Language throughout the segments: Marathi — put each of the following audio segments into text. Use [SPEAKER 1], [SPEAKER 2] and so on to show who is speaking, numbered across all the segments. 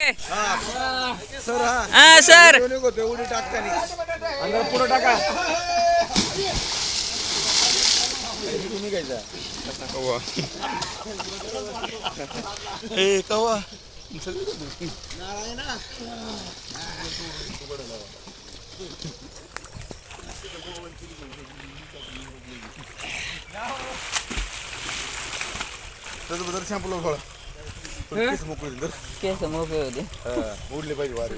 [SPEAKER 1] सर हा
[SPEAKER 2] हा सर.
[SPEAKER 1] उडी टाकतानी अंदर पुढं टाका. ए कव्वा त्याचं बदल शॅम्पूला फळ केस मोकळे तर
[SPEAKER 2] केस मोकळे होते
[SPEAKER 1] उडले पाहिजे वारे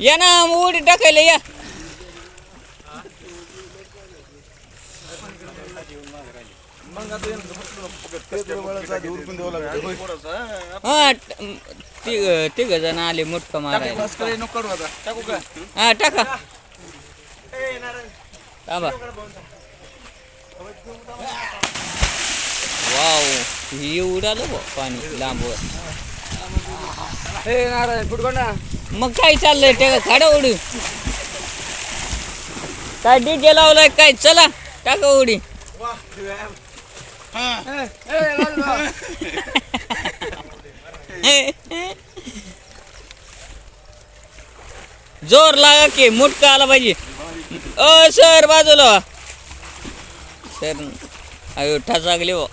[SPEAKER 2] या ना उडी टाकायला या
[SPEAKER 1] मग आता उरकून द्यावं लागतं
[SPEAKER 2] हा तिघ तिघ जण आले मारायला हा टाका थांबा वाव हे उडालं बुवा पाणी लांबवर.
[SPEAKER 1] हे नारायण
[SPEAKER 2] मग काय चाललंय? ते खाडा उडी. काय डीजे लावलाय काय? चला टाका उडी. जोर लागा की मुटका आला पाहिजे. अ सर बाजूला. सर अयो ठसागले हो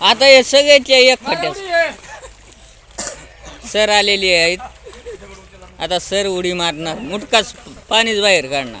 [SPEAKER 2] आता हे सगळ्याचे एक खड्ड्यात सर आलेली आहेत. आता सर उडी मारणार. मुटकाच पाणीच बाहेर काढणार.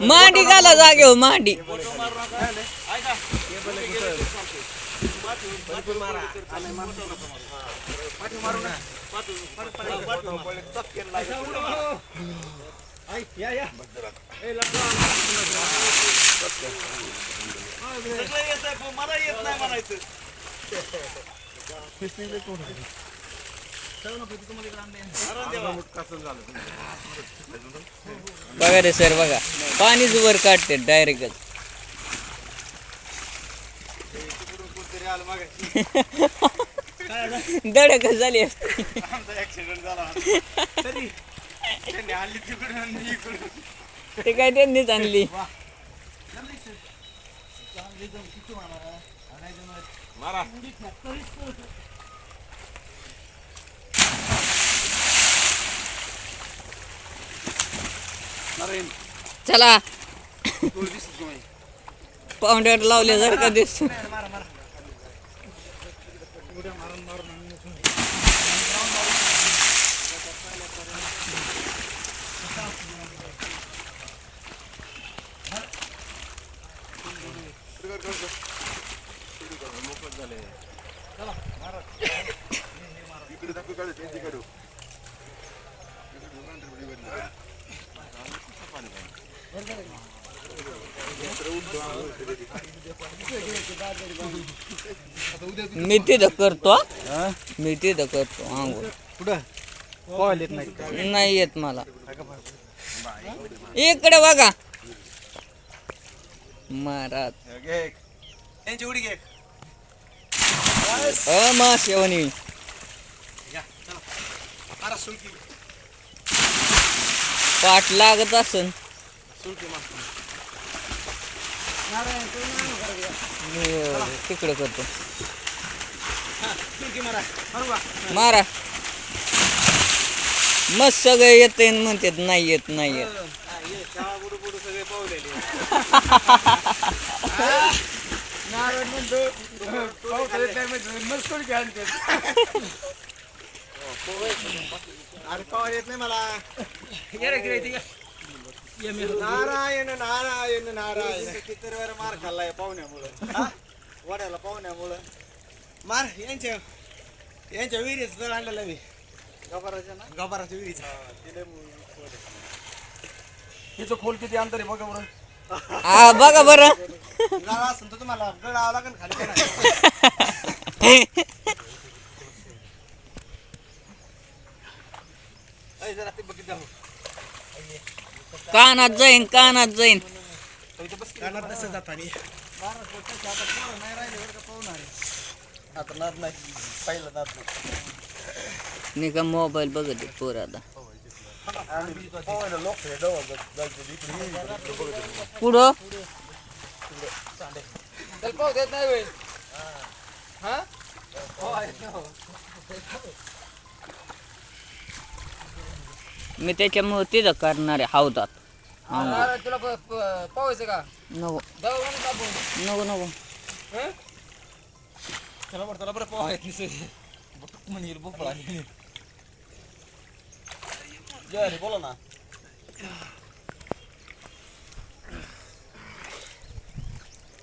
[SPEAKER 2] मांडी घाला जागेवर मांडी बघा रे सर बघा. पाणीच वर काढते डायरेक्टच. धडक झाली ते काय त्यांनीच आणली. चला. पाऊंडर लावले जर का दिसत
[SPEAKER 1] इकडे दाखव काढू त्यांची काढू
[SPEAKER 2] मी तिथं करतो. मी तिथं करतो आंघोळ.
[SPEAKER 1] कुठं? पोहायला येत नाही
[SPEAKER 2] नाही येत मला. इकडे बघा. महाराज
[SPEAKER 1] त्यांची उडी घे
[SPEAKER 2] अ मा शेवणी पाठ लागत असन. तिकडे करतो.
[SPEAKER 1] मारा.
[SPEAKER 2] मस्त सगळे येते म्हणतात नाही येत नाही येत.
[SPEAKER 1] म्हणतो अरे पावा येत नाही मला. नारायण नारायण नारायण. किती वेळ मार खाल्लाय पाहुण्यामुळं. हा? वड्याला पाहुण्यामुळं. मार यांच्या यांच्या विहिरीत जर आणलेलं मी. गबाराच्या ना? गबाराच्या विहिरीचा
[SPEAKER 3] हिचं खोल किती अंतर आहे बघा बरं.
[SPEAKER 2] हा बघा बरं.
[SPEAKER 1] गळा असेल तर तुम्हाला गळावं लागेल खाली का नाही? ऐ, जरा ते बघित जाऊ
[SPEAKER 2] कानात जाईन कानात जाईन
[SPEAKER 1] कानात तसं जातानी नाही राहिले बरं का पाहुणार आता नाद नाही. पहिलं नाद नाही.
[SPEAKER 2] मी का मोबाईल बघत आहे पोर आता. पुढं?
[SPEAKER 1] पाहू देत नाही होय हा
[SPEAKER 2] मी त्याच्यामुळे तिथं करणार आहे हौदात
[SPEAKER 1] अरे, तुला प- प- पाहायचं का?
[SPEAKER 2] नको.
[SPEAKER 1] आपण.
[SPEAKER 2] नको नको.
[SPEAKER 3] त्याला बरं त्याला बरं येत म्हणेल भोपळा जय हरी बोला ना.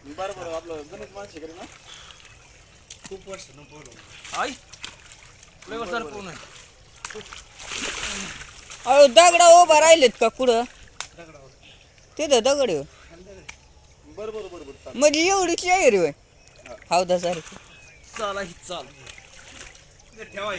[SPEAKER 3] बरं बरं आपलं गणित करी ना?
[SPEAKER 1] खूप वर्ष न बोलू.
[SPEAKER 3] आई लय वर्षाला पूर्ण
[SPEAKER 2] अहो दगड उभा राहिलेत का कुठं? तिथं दगड
[SPEAKER 3] येऊ
[SPEAKER 2] म्हणजे एवढी आहे रे हौदा सारखी
[SPEAKER 3] चाल ही चाल.
[SPEAKER 1] ठेवा